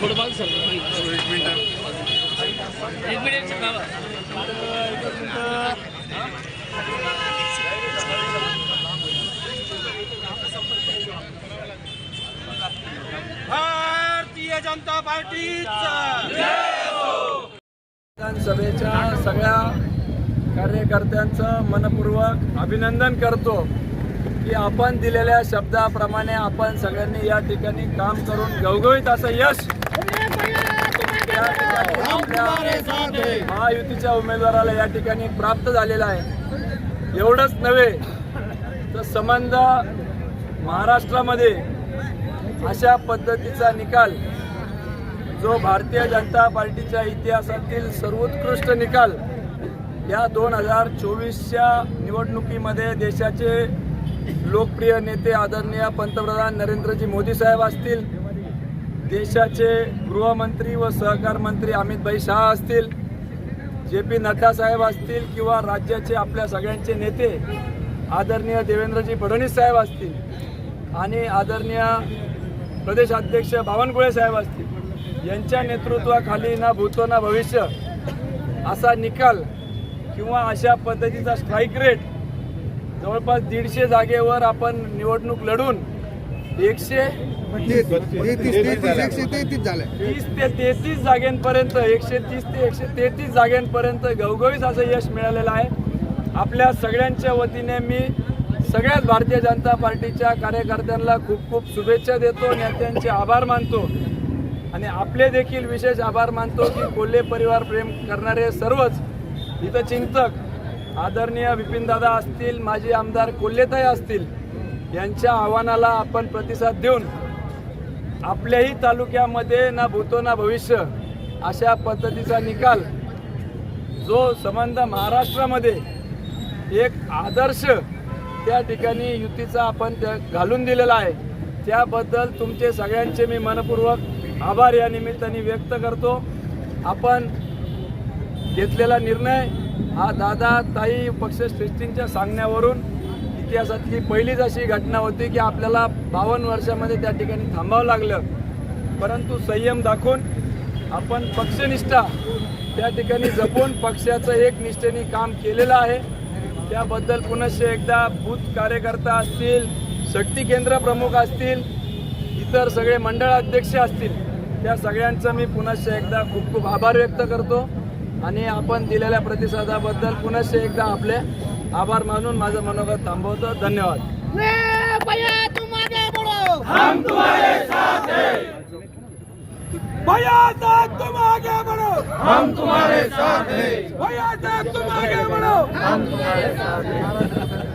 थोडं मागे सर. एक मिनिट. सर बाबा भारतीय जनता पार्टीचा. विधानसभेच्या सगळ्या कार्यकर्त्यांचं मनपूर्वक अभिनंदन करतो की आपण दिलेल्या शब्दाप्रमाणे आपण सगळ्यांनी या ठिकाणी काम करून घवघवीत असं यश महायुतीच्या उमेदवाराला या ठिकाणी प्राप्त झालेला आहे. एवढंच नव्हे तर संबंध महाराष्ट्रामध्ये अशा पद्धतीचा निकाल जो भारतीय जनता पार्टीच्या इतिहासातील सर्वोत्कृष्ट निकाल या दोन हजार चोवीसच्या निवडणुकीमध्ये देशाचे लोकप्रिय नेते आदरणीय पंतप्रधान नरेंद्रजी मोदी साहेब असतील देशाचे गृहमंत्री व सहकार मंत्री अमितभाई शहा असतील जे पी नड्डा साहेब असतील किंवा राज्याचे आपल्या सगळ्यांचे नेते आदरणीय देवेंद्रजी फडणवीस साहेब असतील आणि आदरणीय प्रदेशाध्यक्ष बावनकुळे साहेब असतील यांच्या नेतृत्वाखाली ना भूतो ना भविष्य असा निकाल किंवा अशा पद्धतीचा स्ट्राईक रेट जवळपास दीडशे जागेवर आपण निवडणूक लढून एकशे तीस ते तेहतीस जागांपर्यंत एकशे तीस ते एकशे तेहतीस जागांपर्यंत घवघवीत असं यश मिळालेलं आहे. आपल्या सगळ्यांच्या वतीने मी सगळ्याच भारतीय जनता पार्टीच्या कार्यकर्त्यांना खूप खूप शुभेच्छा देतो नेत्यांचे आभार मानतो. आणि आपले देखील विशेष आभार मानतो की कोल्हे परिवार प्रेम करणारे सर्वच इथं चिंतक आदरणीय विपिनदादा असतील माजी आमदार कोल्हेताई असतील यांच्या आव्हानाला आपण प्रतिसाद देऊन आपल्याही तालुक्यामध्ये ना भूतो ना भविष्य अशा पद्धतीचा निकाल जो संबंध महाराष्ट्रामध्ये एक आदर्श त्या ठिकाणी युतीचा आपण त्या घालून दिलेला आहे. त्याबद्दल तुमचे सगळ्यांचे मी मनपूर्वक आभार या निमित्ताने व्यक्त करतो. आपण घेतलेला निर्णय हा दादा ताई पक्षश्रेष्ठींच्या सांगण्यावरून इतिहासातली पहिलीच अशी घटना होती की आपल्याला बावन्न वर्षामध्ये त्या ठिकाणी थांबावं लागलं. परंतु संयम दाखवून आपण पक्षनिष्ठा त्या ठिकाणी जपून पक्षाचं एक निष्ठेने काम केलेलं आहे. त्याबद्दल पुनश्च एकदा बूथ कार्यकर्ता असतील शक्ती केंद्र प्रमुख असतील इतर सगळे मंडळ अध्यक्ष असतील त्या सगळ्यांचं मी पुनश्च एकदा खूप खूप आभार व्यक्त करतो. आणि आपण दिलेल्या प्रतिसादाबद्दल पुनश्च एकदा आपले आभार मानून माझं मनोगत थांबवतो. धन्यवाद. भैया तुम आगे बढ़ो भैया साहब तुम आगे बढ़ो हम तुम्हारे साथ हैं। भैया साहब तुम आगे बढ़ो हम तुम्हारे साथ हैं।